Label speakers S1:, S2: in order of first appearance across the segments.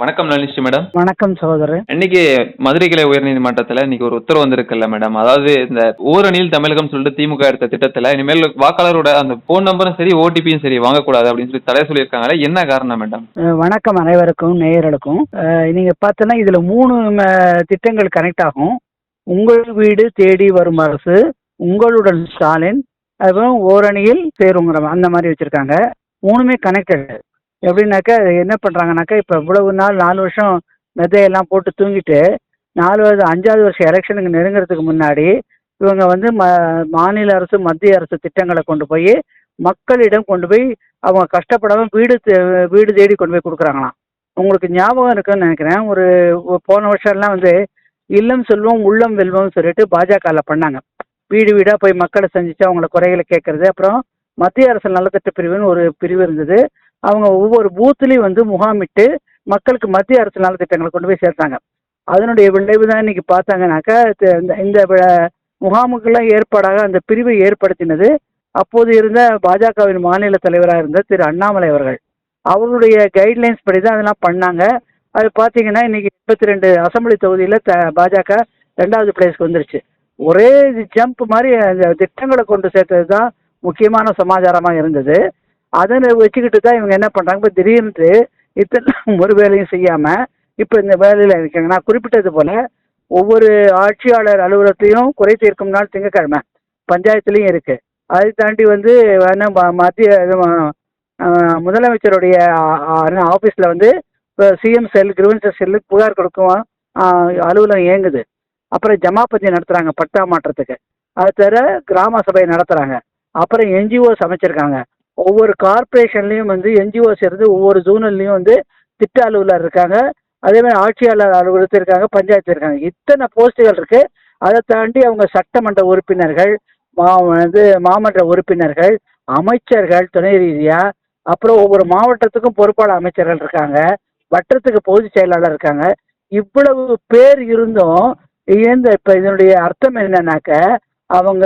S1: வணக்கம் நளினி மேடம்
S2: வணக்கம் சகோதரர்.
S1: இன்னைக்கு மதுரை கிளை உயர்நீதிமன்றத்துல இன்னைக்கு ஒரு உத்தரவு வந்திருக்குல்ல மேடம் அதாவது இந்த ஓரணியில் தமிழகம் சொல்லிட்டு திமுக எடுத்த திட்டத்துல இனிமேல் வாக்காளரோட அந்த போன் நம்பரும் சரி ஓடிபியும் சரி வாங்கக்கூடாது அப்படின்னு சொல்லி தடை சொல்லியிருக்காங்களே என்ன காரணம் மேடம்
S2: வணக்கம் அனைவருக்கும் நேயர்களுக்கும். நீங்க பார்த்தோன்னா இதுல மூணு திட்டங்கள் கனெக்ட் ஆகும். உங்கள் வீடு தேடி வரும் அரசு உங்களுடன் ஸ்டாலின் அதுவும் ஓரணியில் சேருங்கிற அந்த மாதிரி வச்சிருக்காங்க. மூணுமே கனெக்டட் எப்படின்னாக்கா அது என்ன பண்றாங்கனாக்கா இப்போ இவ்வளவு நாள் நாலு வருஷம் மெத்தையெல்லாம் போட்டு தூங்கிட்டு நாலாவது அஞ்சாவது வருஷம் எலெக்ஷனுக்கு நெருங்குறதுக்கு முன்னாடி இவங்க வந்து ம மாநில அரசு மத்திய அரசு திட்டங்களை கொண்டு போய் மக்களிடம் கொண்டு போய் அவங்க கஷ்டப்படாம வீடு தே- வீடு தேடி கொண்டு போய் கொடுக்குறாங்களாம். உங்களுக்கு ஞாபகம் இருக்குன்னு நினைக்கிறேன். ஒரு போன வருஷம்லாம் வந்து இல்லம் செல்வம் உள்ளம் வெல்வம் சொல்லிட்டு பாஜகவில் பண்ணாங்க. வீடு வீடாக போய் மக்களை சந்திச்சு அவங்கள குறைகளை கேட்கறது அப்புறம் மத்திய அரசு நலத்திட்ட பிரிவுன்னு ஒரு பிரிவு இருந்தது. அவங்க ஒவ்வொரு பூத்துலேயும் வந்து முகாமிட்டு மக்களுக்கு மத்திய அரசு நலத்திட்டங்களை கொண்டு போய் சேர்த்தாங்க. அதனுடைய விளைவு தான் இன்னைக்கு பார்த்தாங்கனாக்கா இந்த இந்த முகாமுக்கெல்லாம் ஏற்பாடாக அந்த பிரிவை ஏற்படுத்தினது. அப்போது இருந்த பாஜகவின் மாநில தலைவராக இருந்த திரு அண்ணாமலை அவர்கள். அவருடைய கைட்லைன்ஸ் படி தான் அதெல்லாம் பண்ணாங்க. அது பார்த்தீங்கன்னா இன்னைக்கு இருபத்தி ரெண்டு அசம்பிளி தொகுதியில் த பாஜக ரெண்டாவது பிளேஸ்க்கு வந்துருச்சு. ஒரே ஜம்ப் மாதிரி அந்த திட்டங்களை கொண்டு சேர்த்தது தான் முக்கியமான சமாச்சாரமாக இருந்தது. அதை வச்சுக்கிட்டு தான் இவங்க என்ன பண்ணுறாங்க இப்போ திடீர்னு இத்தனை ஒரு வேலையும் செய்யாமல் இப்போ இந்த வேலையில் இருக்காங்க. நான் குறிப்பிட்டது போல் ஒவ்வொரு ஆட்சியாளர் அலுவலகத்தையும் குறை தீர்க்கும் நாள் திங்கக்கிழமை பஞ்சாயத்துலேயும் இருக்குது அதை தாண்டி வந்து வேணா மத்திய இது, முதலமைச்சருடைய ஆஃபீஸில் வந்து இப்போ சிஎம் செல் கிரிவன்சர் செல்லு புகார் கொடுக்கும் அலுவலகம் இயங்குது. அப்புறம் ஜமாபதி நடத்துகிறாங்க பட்டா மாற்றத்துக்கு. அது தவிர கிராம சபை நடத்துகிறாங்க அப்புறம் என்ஜிஓஸ் அமைச்சிருக்காங்க. ஒவ்வொரு கார்ப்பரேஷன்லேயும் வந்து என்ஜிஓஸ் இருந்து ஒவ்வொரு ஜூனல்லையும் வந்து திட்ட அலுவலர் இருக்காங்க. அதே மாதிரி ஆட்சியாளர் அலுவலகத்தில் இருக்காங்க பஞ்சாயத்து இருக்காங்க. இத்தனை போஸ்ட்டுகள் இருக்கு. அதை தாண்டி அவங்க சட்டமன்ற உறுப்பினர்கள் மா வந்து மாமன்ற உறுப்பினர்கள் அமைச்சர்கள் துணை ரீதியா அப்புறம் ஒவ்வொரு மாவட்டத்துக்கும் பொறுப்பாளர் அமைச்சர்கள் இருக்காங்க. வட்டத்துக்கு பொதுச் செயலாளர் இருக்காங்க. இவ்வளவு பேர் இருந்தும் இயந்திர இப்ப இதனுடைய அர்த்தம் என்னன்னாக்க அவங்க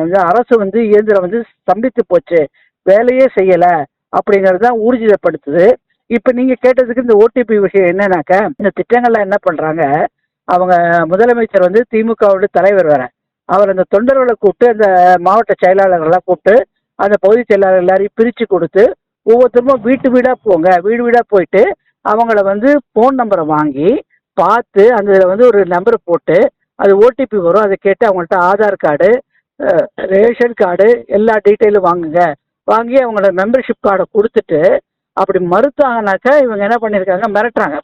S2: வந்து அரசு வந்து இயந்திரம் வந்து ஸ்தம்பித்து போச்சு. வேலையே செய்யலை அப்படிங்கிறது தான் ஊர்ஜிதப்படுத்துது. இப்போ நீங்கள் கேட்டதுக்கு இந்த ஓடிபி விஷயம் என்னன்னாக்க இந்த திட்டங்கள்லாம் என்ன பண்ணுறாங்க அவங்க முதலமைச்சர் வந்து திமுகவோட தலைவர் வேற. அவர் அந்த தொண்டர்களை கூப்பிட்டு அந்த மாவட்ட செயலாளர்கள்லாம் கூப்பிட்டு அந்த பகுதி செயலாளர் எல்லாரையும் பிரித்து கொடுத்து ஒவ்வொருத்தருக்கும் வீட்டு வீடாக போங்க வீடு வீடாக போயிட்டு அவங்கள வந்து ஃபோன் நம்பரை வாங்கி பார்த்து அந்த இதில் வந்து ஒரு நம்பரை போட்டு அது ஓடிபி வரும் அதை கேட்டு அவங்கள்ட்ட ஆதார் கார்டு ரேஷன் கார்டு எல்லா டீட்டெயிலும் வாங்குங்க. வாங்கி அவங்களோட மெம்பர்ஷிப் கார்டை கொடுத்துட்டு அப்படி மறுத்தாங்கனாக்கா இவங்க என்ன பண்ணியிருக்காங்க? மிரட்டுறாங்க.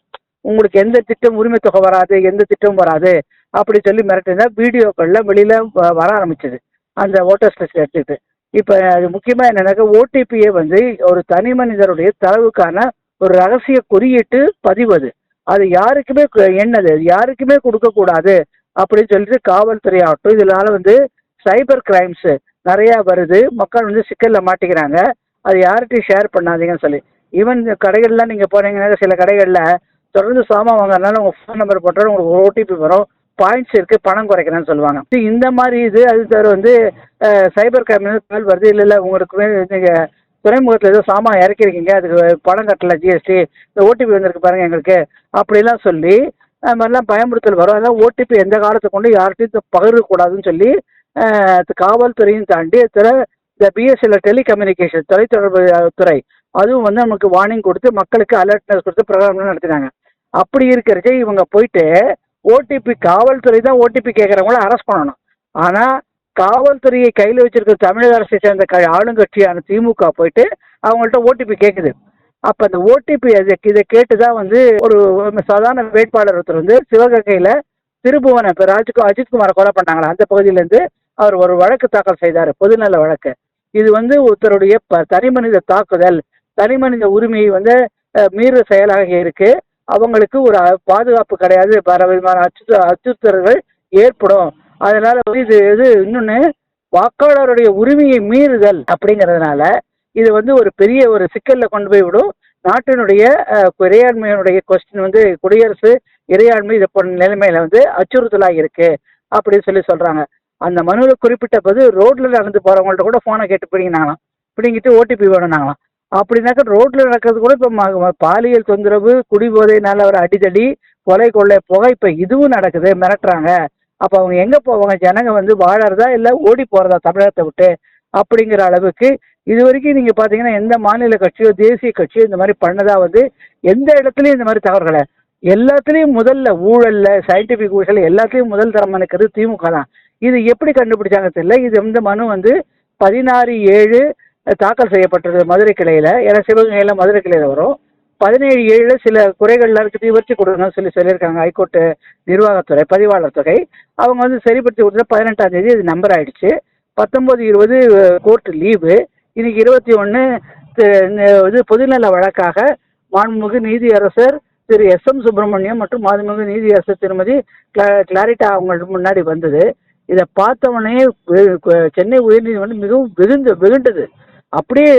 S2: உங்களுக்கு எந்த திட்டம் உரிமை தொகை வராது எந்த திட்டமும் வராது அப்படி சொல்லி மிரட்டினா வீடியோக்களில் வெளியில் வர ஆரம்பிச்சது. அந்த ஓட்டர்ஸ் லிஸ்ட் எடுத்துக்கிட்டு. இப்போ அது முக்கியமாக என்னன்னாக்கா ஓடிபியே வந்து ஒரு தனி மனிதருடைய தரவுக்கான ஒரு ரகசிய குறியீட்டு பதிவு அது. அது யாருக்குமே என்னது? அது யாருக்குமே கொடுக்கக்கூடாது அப்படின்னு சொல்லிட்டு காவல்துறை ஆகட்டும் இதனால வந்து சைபர் கிரைம்ஸு நிறையா வருது. மக்கள் வந்து சிக்கலில் மாட்டிக்கிறாங்க. அது யார்கிட்டையும் ஷேர் பண்ணாதீங்கன்னு சொல்லி. ஈவன் இந்த கடைகள்லாம் நீங்கள் போனீங்கன்னா சில கடைகளில் தொடர்ந்து சாமான் வாங்குறதுனால உங்கள் ஃபோன் நம்பர் போட்டாலும் உங்களுக்கு ஓடிபி வரும். பாயிண்ட்ஸ் இருக்குது பணம் குறைக்கிறேன்னு சொல்லுவாங்க. இந்த மாதிரி இது அது தவிர வந்து சைபர் கிரைம் கால் வருது. இல்லை இல்லை உங்களுக்கு நீங்கள் துறைமுகத்தில் ஏதோ சாமான் இறக்கிருக்கீங்க. அதுக்கு பணம் கட்டலை ஜிஎஸ்டி இந்த ஓடிபி வந்திருக்கு பாருங்கள் எங்களுக்கு. அப்படிலாம் சொல்லி அது மாதிரிலாம் பயமுறுத்தல் வரும். அதெல்லாம் ஓடிபி எந்த காலத்தை கொண்டு யார்கிட்டையும் பகிரக்கூடாதுன்னு சொல்லி காவல்துறையும் தாண்டி சில இந்த பிஎஸ்எல் டெலிகம்யூனிகேஷன் தொலைத்தொடர்பு துறை அதுவும் வந்து நமக்கு வார்னிங் கொடுத்து மக்களுக்கு அலர்ட்னஸ் கொடுத்து ப்ரோக்ராம்லாம் நடத்தினாங்க. அப்படி இருக்கிறச்சே இவங்க போயிட்டு ஓடிபி காவல்துறை தான் ஓடிபி கேட்குறவங்கள அரெஸ்ட் பண்ணணும். ஆனால் காவல்துறையை கையில் வச்சிருக்கிற தமிழக அரசை சேர்ந்த க ஆளுங்கட்சியான திமுக போயிட்டு அவங்கள்ட்ட ஓடிபி கேட்குது அப்போ அந்த ஓடிபி அதை இதை கேட்டு தான் வந்து ஒரு சாதாரண வேட்பாளர் ஒருத்தர் வந்து சிவகங்கையில் திருபுவனை இப்போ ராஜ்கு அஜித்குமாரை கொலை பண்ணாங்களா? அந்த பகுதியிலேருந்து அவர் ஒரு வழக்கு தாக்கல் செய்தார் பொதுநல வழக்கு. இது வந்து ஒருத்தருடைய ப தனி மனித தாக்குதல் தனி மனித உரிமையை வந்து மீறு செயலாக இருக்கு. அவங்களுக்கு ஒரு பாதுகாப்பு கிடையாது பல விதமான அச்சு அச்சுறுத்தல்கள் ஏற்படும். அதனால வந்து இது இது இன்னொன்று வாக்காளருடைய உரிமையை மீறுதல் அப்படிங்கிறதுனால இது வந்து ஒரு பெரிய ஒரு சிக்கலில் கொண்டு போய் விடும். நாட்டினுடைய இறையாண்மையினுடைய கொஸ்டின் வந்து குடியரசு இறையாண்மை இது போன்ற நிலைமையில வந்து அச்சுறுத்தலாக இருக்கு அப்படின்னு சொல்லி சொல்றாங்க. அந்த மனுவில் குறிப்பிட்ட போது ரோட்ல நடந்து போறவங்கள்ட்ட கூட போனை கேட்டு பிடிங்கினாங்களாம். பிடிங்கிட்டு ஓடிபி வேணும்னாங்களாம். அப்படின்னாக்கா ரோட்ல நடக்கிறது கூட இப்போ ம- பாலியல் தொந்தரவு குடிபோதையினால ஒரு அடிதடி கொலை கொள்ளை புகை இப்போ இதுவும் நடக்குது மிரட்டுறாங்க. அப்போ அவங்க எங்கே போவாங்க? ஜனங்க வந்து வாழறதா இல்லை ஓடி போகிறதா தமிழகத்தை விட்டு? அப்படிங்கிற அளவுக்கு இது வரைக்கும் நீங்கள் பார்த்தீங்கன்னா எந்த மாநில கட்சியோ தேசிய கட்சியோ இந்த மாதிரி பண்ணதா வந்து எந்த இடத்துலையும் இந்த மாதிரி தவறுகளை எல்லாத்துலேயும் முதல்ல ஊழல்ல சயின்டிஃபிக் ஊழல் எல்லாத்துலேயும் முதல் தரம் இருக்கிறது திமுக தான் இது எப்படி கண்டுபிடிச்சாங்க தெரியல. இது இந்த மனு வந்து பதினாறு ஏழு தாக்கல் செய்யப்பட்டது மதுரை கிளையில். ஏன்னா சிவகங்கையில் மதுரை கிளையில் வரும். பதினேழு ஏழு சில குறைகள்லாம் இருக்குது விவரிச்சு கொடுக்கணும்னு சொல்லி சொல்லியிருக்காங்க ஹைகோர்ட்டு நிர்வாகத்துறை பதிவாளர் தொகை. அவங்க வந்து சரிப்படுத்தி கொடுத்தா பதினெட்டாம் தேதி இது நம்பர் ஆயிடுச்சு. பத்தொம்போது இருபது கோர்ட் லீவு. இன்னைக்கு இருபத்தி ஒன்று இது பொதுநல வழக்காக மாண்புமிகு நீதியரசர் திரு எஸ் எம் சுப்பிரமணியம் மற்றும் மாண்புமிகு நீதியரசர் திருமதி கிளா- கிளாரிட்டா அவங்கள்ட்ட முன்னாடி வந்தது. இதை பார்த்தவொடனே சென்னை உயர்நீதிமன்றம் மிகவும் வெகுந்து வெகுண்டது. அப்படியே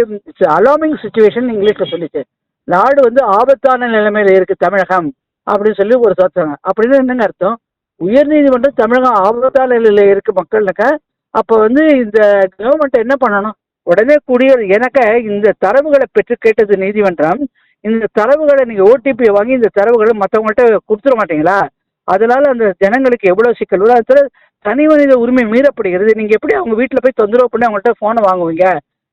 S2: அலாமிங் சுச்சுவேஷன் இங்கிலீஷில் சொல்லிச்சு. நாடு வந்து ஆபத்தான நிலைமையில இருக்கு தமிழகம் அப்படின்னு சொல்லி ஒரு சொத்தாங்க அப்படின்னு என்னங்க அர்த்தம்? உயர்நீதிமன்றம் தமிழகம் ஆபத்தான நிலையில இருக்கு மக்கள்னாக்க அப்போ வந்து இந்த கவர்மெண்ட் என்ன பண்ணணும்? உடனே கூடிய எனக்க இந்த தரவுகளை பெற்று கேட்டது நீதிமன்றம் இந்த தரவுகளை நீங்க ஓடிபி வாங்கி இந்த தரவுகளை மற்றவங்கள்ட்ட கொடுத்துட மாட்டீங்களா? அதனால அந்த ஜனங்களுக்கு எவ்வளவு சிக்கல் வரும்? அதுல தனி மனித உரிமை மீறப்படுகிறது. நீங்க எப்படி அவங்க வீட்டில் போய் தொந்தரவு பண்ணி அவங்கள்ட்ட போனை வாங்குவீங்க?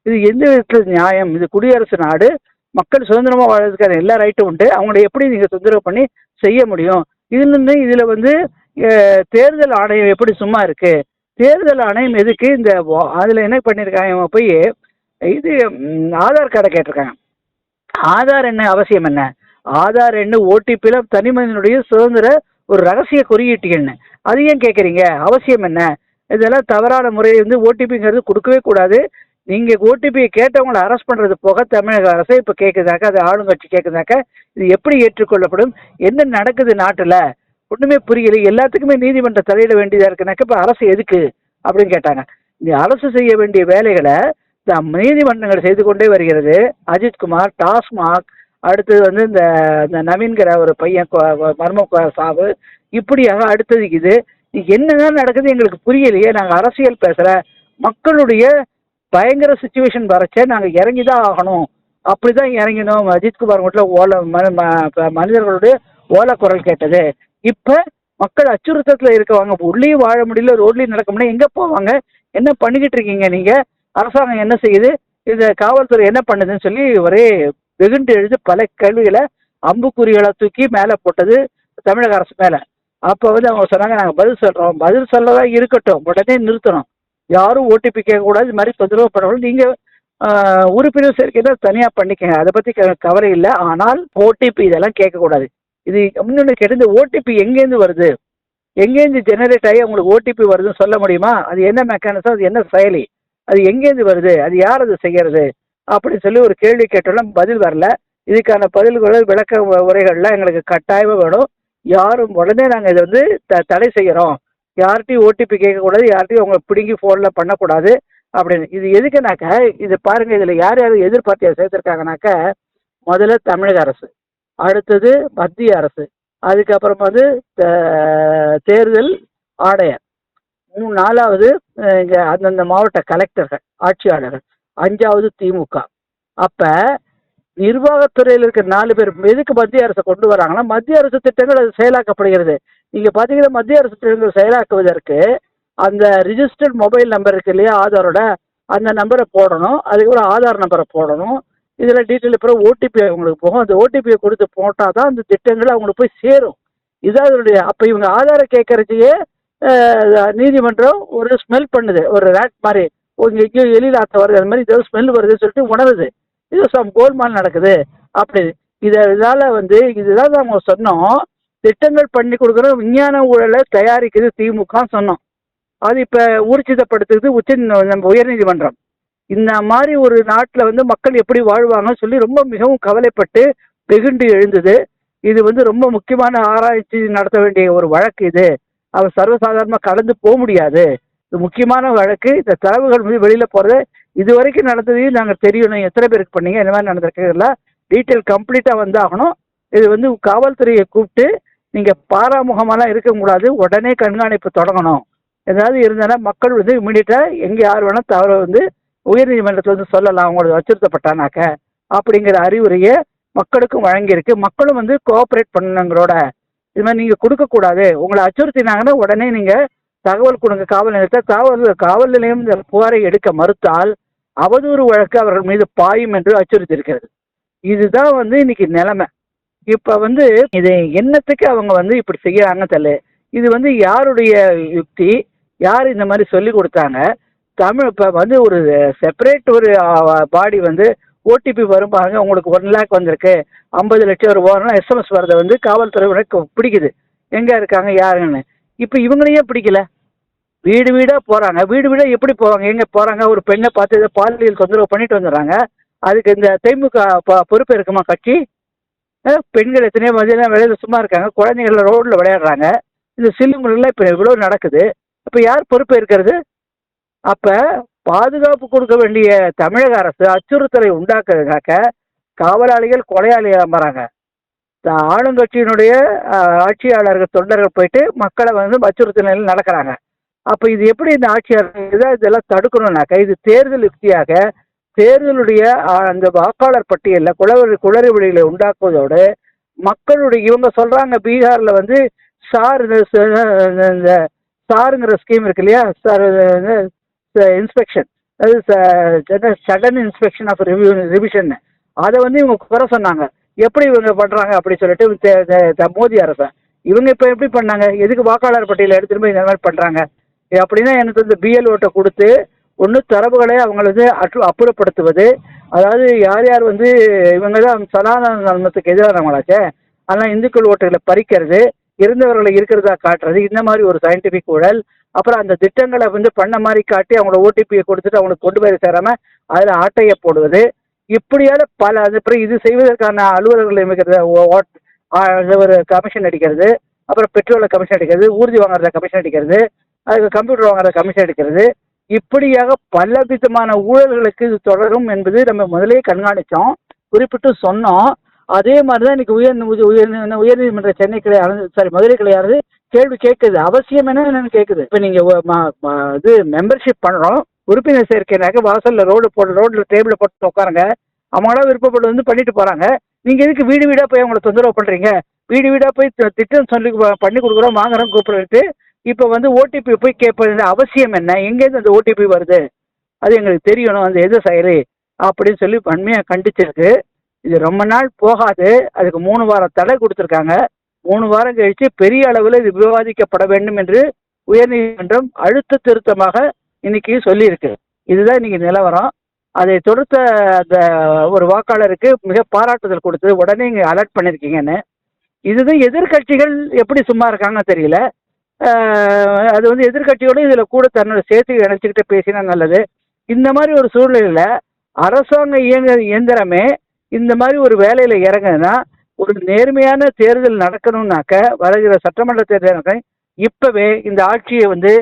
S2: இது எந்த விதத்தில் நியாயம்? இது குடியரசு நாடு. மக்கள் சுதந்திரமா வாழ்றதுக்கான எல்லா ரைட்டும் உண்டு. அவங்கள எப்படி நீங்க தொந்தரவு பண்ணி செய்ய முடியும்? இதுல இருந்து இதுல வந்து தேர்தல் ஆணையம் எப்படி சும்மா இருக்கு? தேர்தல் ஆணையம் எதுக்கு இந்த அதில் அதுல என்ன பண்ணிருக்காங்க? போய் இது ஆதார் கார்டை கேட்டிருக்காங்க. ஆதார் என்ன அவசியம் என்ன? ஆதார் எண்ணு ஓடிபியில் தனி மனிதனுடைய சுதந்திர ஒரு ரகசிய குறியீட்டுகள்னு அது ஏன் கேட்குறீங்க அவசியம் என்ன? இதெல்லாம் தவறான முறையில் வந்து ஓடிபிங்கிறது கொடுக்கவே கூடாது. நீங்கள் ஓடிபியை கேட்டவங்களை அரெஸ்ட் பண்ணுறது போக தமிழக அரசு. இப்போ கேட்குதாக்க அது ஆளுங்கட்சி கேட்குதாக்க இது எப்படி ஏற்றுக்கொள்ளப்படும்? என்ன நடக்குது நாட்டில்? ஒன்றுமே புரியல. எல்லாத்துக்குமே நீதிமன்றம் தலையிட வேண்டியதாக இருக்குனாக்கா இப்போ அரசு எதுக்கு? அப்படின்னு கேட்டாங்க. இந்த அரசு செய்ய வேண்டிய வேலைகளை இந்த நீதிமன்றங்கள் செய்து கொண்டே வருகிறது. அஜித்குமார் டாஸ்மாக் அடுத்தது வந்து இந்த இந்த நவீன்கிற ஒரு பையன் மர்ம சாவு இப்படியாக அடுத்தது இது. என்னதான் நடக்குது எங்களுக்கு புரியலையே. நாங்கள் அரசியல் பேசுகிற மக்களுடைய பயங்கர சுச்சுவேஷன் வரைச்ச நாங்கள் இறங்கி தான் ஆகணும். அப்படி தான் இறங்கினோம். அஜித்குமார் மட்டும் ஓலை ம- ம- மனிதர்களுடைய ஓலை குரல் கேட்டது. இப்போ மக்கள் அச்சுறுத்தத்தில் இருக்கவங்க. உள்ளேயும் வாழ முடியல. ரோட்லேயும் நடக்க முடியல. எங்கே போவாங்க? என்ன பண்ணிக்கிட்டு இருக்கீங்க நீங்கள் அரசாங்கம் என்ன செய்யுது? இந்த காவல்துறை என்ன பண்ணுதுன்னு சொல்லி ஒரே வெகுண்டு எழுதி பல கேள்விகளை அம்புக்குறிகளை தூக்கி மேலே போட்டது தமிழக அரசு மேலே. அப்போ வந்து அவங்க சொன்னாங்க நாங்கள் பதில் சொல்கிறோம் பதில் சொல்லதான் இருக்கட்டும். உடனே நிறுத்தணும். யாரும் ஓடிபி கேட்கக்கூடாது. இது மாதிரி தொந்தரவு பண்ணக்கூடாது. நீங்கள் உறுப்பினர் சேர்க்கை தான் தனியாக பண்ணிக்கங்க. அதை பற்றி கவலை இல்லை. ஆனால் ஓடிபி இதெல்லாம் கேட்கக்கூடாது. இது இன்னொன்று கேட்டு இந்த ஓடிபி எங்கேருந்து வருது? எங்கேருந்து ஜெனரேட் ஆகி உங்களுக்கு ஓடிபி வருதுன்னு சொல்ல முடியுமா? அது என்ன மெக்கானிசம் அது என்ன செயலி? அது எங்கேருந்து வருது? அது யார் அது செய்கிறது அப்படின்னு சொல்லி ஒரு கேள்வி கேட்டாலும் பதில் வரல. இதுக்கான பதில்கள் விளக்க உரைகள்லாம் எங்களுக்கு கட்டாயமாக வேணும். யாரும் உடனே நாங்கள் இதை வந்து த தடை செய்கிறோம் யார்கிட்டையும் ஓடிபி கேட்கக்கூடாது யார்கிட்டையும் உங்களை பிடுங்கி ஃபோனில் பண்ணக்கூடாது அப்படின்னு. இது எதுக்குனாக்க இது பாருங்கள் இதில் யார் யார் எதிர்பார்த்தியை சேர்த்துருக்காங்கனாக்க முதல்ல தமிழக அரசு அடுத்தது மத்திய அரசு அதுக்கப்புறம் வந்து தேர்தல் ஆணையர் மூணு நாலாவது இங்கே அந்தந்த மாவட்ட கலெக்டர்கள் ஆட்சியாளர்கள். அஞ்சாவது திமுக. அப்ப நிர்வாகத்துறையில் இருக்கிற நாலு பேர் எதுக்கு மத்திய அரசை கொண்டு வராங்கன்னா மத்திய அரசு திட்டங்கள் அது செயலாக்கப்படுகிறது. நீங்க பாத்தீங்கன்னா மத்திய அரசு திட்டங்கள் செயலாக்குவதற்கு அந்த ரிஜிஸ்டர்ட் மொபைல் நம்பர் இருக்கு இல்லையா ஆதாரோட அந்த நம்பரை போடணும். அதுக்கப்புறம் ஆதார் நம்பரை போடணும். இதில் டீட்டெயில் அப்புறம் ஓடிபி அவங்களுக்கு போகும். அந்த ஓடிபியை கொடுத்து போட்டால் தான் அந்த திட்டங்கள் அவங்களுக்கு போய் சேரும். இதான் அதனுடைய அப்போ இவங்க ஆதாரை கேட்கறதையே நீதிமன்றம் ஒரு ஸ்மெல் பண்ணுது. ஒரு ரேட் மாதிரி. கொஞ்சம் எங்கேயோ எலியில் ஆத்த வருது அது மாதிரி ஏதோ ஸ்மெல் வருதுன்னு சொல்லிட்டு உணருது. இது சம் கோல்மால் நடக்குது அப்படி. இதை இதால் வந்து இதுதான் நம்ம சொன்னோம். திட்டங்கள் பண்ணி கொடுக்குற விஞ்ஞான ஊழலை தயாரிக்குது திமுக சொன்னோம். அது இப்போ ஊர்ஜிதப்படுத்துறது உச்ச நம்ம உயர்நீதிமன்றம். இந்த மாதிரி ஒரு நாட்டில் வந்து மக்கள் எப்படி வாழ்வாங்கன்னு சொல்லி ரொம்ப மிகவும் கவலைப்பட்டு வெகுண்டு எழுந்தது. இது வந்து ரொம்ப முக்கியமான ஆராய்ச்சி நடத்த வேண்டிய ஒரு வழக்கு இது. அவர் சர்வசாதாரணமாக கடந்து போக முடியாது. முக்கியமான வழக்கு இந்த தரவுகள் வந்து வெளியில் போகிறது இது வரைக்கும் நடந்ததையும் நாங்கள் தெரியணும் எத்தனை பேருக்கு பண்ணீங்க இந்த மாதிரி நடந்திருக்குலாம் டீட்டெயில் கம்ப்ளீட்டாக வந்தாகணும். இது வந்து காவல்துறையை கூப்பிட்டு நீங்கள் பாராமுகமெல்லாம் இருக்கக்கூடாது உடனே கண்காணிப்பு தொடங்கணும். ஏதாவது இருந்தனா மக்கள் வந்து இமீடியட்டாக எங்கே யார் வேணால் தவறு வந்து உயர்நீதிமன்றத்தில் வந்து சொல்லலாம் அவங்களோட அச்சுறுத்தப்பட்டானாக்க அப்படிங்கிற அறிவுரையை மக்களுக்கும் வழங்கியிருக்கு. மக்களும் வந்து கோஆப்ரேட் பண்ணுங்கிறோட இது மாதிரி நீங்கள் கொடுக்கக்கூடாது. உங்களை அச்சுறுத்தினாங்கன்னா உடனே நீங்கள் தகவல் கொடுங்க. காவல் நிலையத்தை காவல் காவல் நிலையம் இந்த புகாரை எடுக்க மறுத்தால் அவதூறு வழக்கு அவர்கள் மீது பாயும் என்று அச்சுறுத்தியிருக்கிறது. இதுதான் வந்து இன்னைக்கு நிலைமை. இப்போ வந்து இது என்னத்துக்கு அவங்க வந்து இப்படி செய்யறாங்க தெரியல. இது வந்து யாருடைய யுக்தி? யார் இந்த மாதிரி சொல்லி கொடுத்தாங்க? தமிழ் இப்போ வந்து ஒரு செப்பரேட் ஒரு பாடி வந்து ஓடிபி வரும்பாங்க உங்களுக்கு ஒன் லேக் வந்திருக்கு. ஐம்பது லட்சம் ரூபாய்னா எஸ்எம்எஸ் வரதை வந்து காவல்துறை உனக்கு பிடிக்குது. எங்கே இருக்காங்க? யாருன்னு. இப்போ இவங்களையே பிடிக்கல. வீடு வீடாக போகிறாங்க வீடு வீடாக எப்படி போவாங்க? எங்கே போகிறாங்க ஒரு பெண்ணை பார்த்து ஏதோ பாலியல் தொந்தரவு பண்ணிட்டு வந்துடுறாங்க. அதுக்கு இந்த திமுக ப- பொறுப்பு இருக்குமா கட்சி? பெண்கள் எத்தனையோ மதியம் விளையாட சும்மா இருக்காங்க. குழந்தைகள் ரோட்டில் விளையாடுறாங்க. இந்த சில்லுமுறையில் இப்போ இவ்வளோ நடக்குது. இப்போ யார் பொறுப்பு இருக்கிறது? அப்போ பாதுகாப்பு கொடுக்க வேண்டிய தமிழக அரசு அச்சுறுத்தலை உண்டாக்குறதுக்காக காவலாளிகள் கொலையாளியாக மாறாங்க ஆளுங்கட்சியினுடைய ஆட்சியாளர்கள் தொண்டர்கள் போயிட்டு மக்களை வந்து அச்சுறுத்தல் நடக்கிறாங்க. அப்போ இது எப்படி இந்த ஆட்சியாளர் இதெல்லாம் தடுக்கணும்னாக்கா இது தேர்தல் யுக்தியாக தேர்தலுடைய அந்த வாக்காளர் பட்டியலில் குளறு குளறுபடிகளை உண்டாக்குவதோடு மக்களுடைய இவங்க சொல்கிறாங்க பீகாரில் வந்து சார் இந்த சாருங்கிற ஸ்கீம் இருக்கு இல்லையா? சார் இன்ஸ்பெக்ஷன் அது sudden inspection of review revision அதை வந்து இவங்க குறை சொன்னாங்க. எப்படி இவங்க பண்ணுறாங்க அப்படி சொல்லிட்டு தே- த- மோடி அரசன். இவங்க இப்போ எப்படி பண்ணாங்க? எதுக்கு வாக்காளர் பட்டியலை எடுத்துட்டு போய் இந்த மாதிரி பண்ணுறாங்க அப்படின்னா எனக்கு வந்து பிஎல் ஓட்டை கொடுத்து ஒன்று தரவுகளை அவங்களது அற்று அப்புறப்படுத்துவது. அதாவது யார் யார் வந்து இவங்க தான் சனாதன தர்மத்துக்கு எதிரானவங்களாச்சே ஆனால் இந்துக்கள் ஓட்டுகளை பறிக்கிறது இருந்தவர்களை இருக்கிறதா காட்டுறது இந்த மாதிரி ஒரு சயின்டிஃபிக் ஊழல். அப்புறம் அந்த திட்டங்களை வந்து பண்ண மாதிரி காட்டி அவங்கள ஓடிபியை கொடுத்துட்டு அவங்களுக்கு கொண்டு போய் சேராமல் அதில் ஆட்டையை போடுவது. இப்படியால பல அது அப்புறம் இது செய்வதற்கான அலுவலர்கள் நியமிக்கிறது ஓட்- ஒரு கமிஷன் அடிக்கிறது. அப்புறம் பெட்ரோலை கமிஷன் அடிக்கிறது ஊர்தி வாங்குறத கமிஷன் அடிக்கிறது. அதுக்கு கம்ப்யூட்டர் வாங்குற கமிஷன் எடுக்கிறது. இப்படியாக பல விதமான ஊழல்களுக்கு இது தொடரும் என்பது நம்ம முதலே கண்காணித்தோம். குறிப்பிட்டு சொன்னோம். அதே மாதிரி தான் இன்னைக்கு உயர் உயர் உயர்நீதிமன்ற சென்னை கிளை சாரி மதுரை கிளையானது கேள்வி கேட்குது. அவசியம் என்ன என்னன்னு கேட்குது. இப்போ நீங்கள் இது மெம்பர்ஷிப் பண்ணுறோம் உறுப்பினர் சேர்க்கைனாக்க வாசலில் ரோடு போட்டு ரோட்டில் டேபிளை போட்டு உட்காருங்க அவங்களா விருப்பப்பட்டு வந்து பண்ணிட்டு போகிறாங்க நீங்கள் எதுக்கு வீடு வீடாக போய் அவங்கள தொந்தரவு பண்ணுறீங்க வீடு வீடாக போய் திட்டம் சொல்லி பண்ணி கொடுக்குறோம் வாங்குறோம் கூப்பிட்டு இப்போ வந்து ஓடிபி போய் கேட்பது அவசியம் என்ன? எங்கேருந்து அந்த ஓடிபி வருது? அது எங்களுக்கு தெரியணும். அந்த எது செயலி? அப்படின்னு சொல்லி வன்மையாக கண்டிச்சிருக்கு. இது ரொம்ப நாள் போகாது. அதுக்கு மூணு வாரம் தடை கொடுத்துருக்காங்க. மூணு வாரம் கழித்து பெரிய அளவில் இது விவாதிக்கப்பட வேண்டும் என்று உயர்நீதிமன்றம் அழுத்த திருத்தமாக இன்னைக்கு சொல்லியிருக்கு. இதுதான் இன்னைக்கு நிலவரம். அதை தொடுத்த அந்த ஒரு வாக்காளருக்கு மிக பாராட்டுதல் கொடுத்து உடனே இங்கே அலர்ட் பண்ணியிருக்கீங்கன்னு இதுதான் எதிர்க்கட்சிகள் எப்படி சும்மா இருக்காங்க தெரியல. அது வந்து எதிர்க்கட்சியோட இதில் கூட தன்னோட சேர்த்து இணைச்சிக்கிட்டு பேசினா நல்லது. இந்த மாதிரி ஒரு சூழ்நிலையில் அரசாங்க இயங்க இயந்திரமே இந்த மாதிரி ஒரு வேலையில் இறங்குனா ஒரு நேர்மையான தேர்தல் நடக்கணும்னாக்க வருகிற சட்டமன்ற தேர்தல் இப்போவே இப்பவே இந்த ஆட்சியை வந்து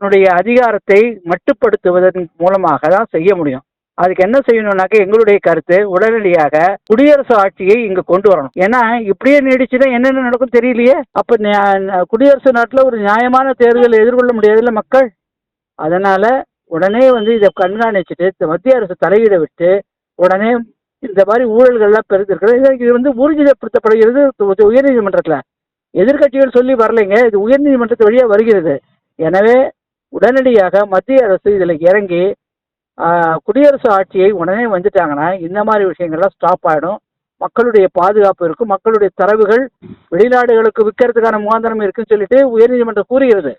S2: தன்னுடைய அதிகாரத்தை மட்டுப்படுத்துவதன் மூலமாக தான் செய்ய முடியும். அதுக்கு என்ன செய்யணும்னாக்க எங்களுடைய கருத்து உடனடியாக குடியரசு ஆட்சியை இங்க கொண்டு வரணும். ஏன்னா இப்படியே நீடிச்சுன்னா என்னென்ன நடக்கும் தெரியலையே? அப்ப நியா- குடியரசு நாட்டில் ஒரு நியாயமான தேர்தலை எதிர்கொள்ள முடியாதுல்ல மக்கள்? அதனால உடனே வந்து இதை கண்காணிச்சுட்டு இந்த மத்திய அரசு தலையிட விட்டு உடனே இந்த மாதிரி ஊழல்கள்லாம் பெருந்திருக்கிறது. இது- இது வந்து ஊர்ஜிதப்படுத்தப்படுகிறது. உயர்நீதிமன்றத்தில் எதிர்க்கட்சிகள் சொல்லி வரலைங்க. இது உயர்நீதிமன்றத்து வழியாக வருகிறது. எனவே உடனடியாக மத்திய அரசு இதில் இறங்கி குடியரசு ஆட்சியை உடனே வந்துட்டாங்கன்னா இந்த மாதிரி விஷயங்கள்லாம் ஸ்டாப் ஆகிடும் மக்களுடைய பாதுகாப்பு இருக்கும். மக்களுடைய தரவுகள் வெளிநாடுகளுக்கு விற்கிறதுக்கான முகாந்திரம் இருக்குன்னு சொல்லிட்டு உயர்நீதிமன்றம் கூறுகிறது.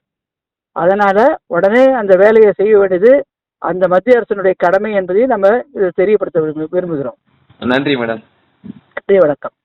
S2: அதனால உடனே அந்த வேலையை செய்ய வேண்டியது அந்த மத்திய அரசினுடைய கடமை என்பதை நம்ம இதை தெரியப்படுத்த விரும்பு- விரும்புகிறோம்.
S1: நன்றி மேடம்.
S2: நன்றி வணக்கம்.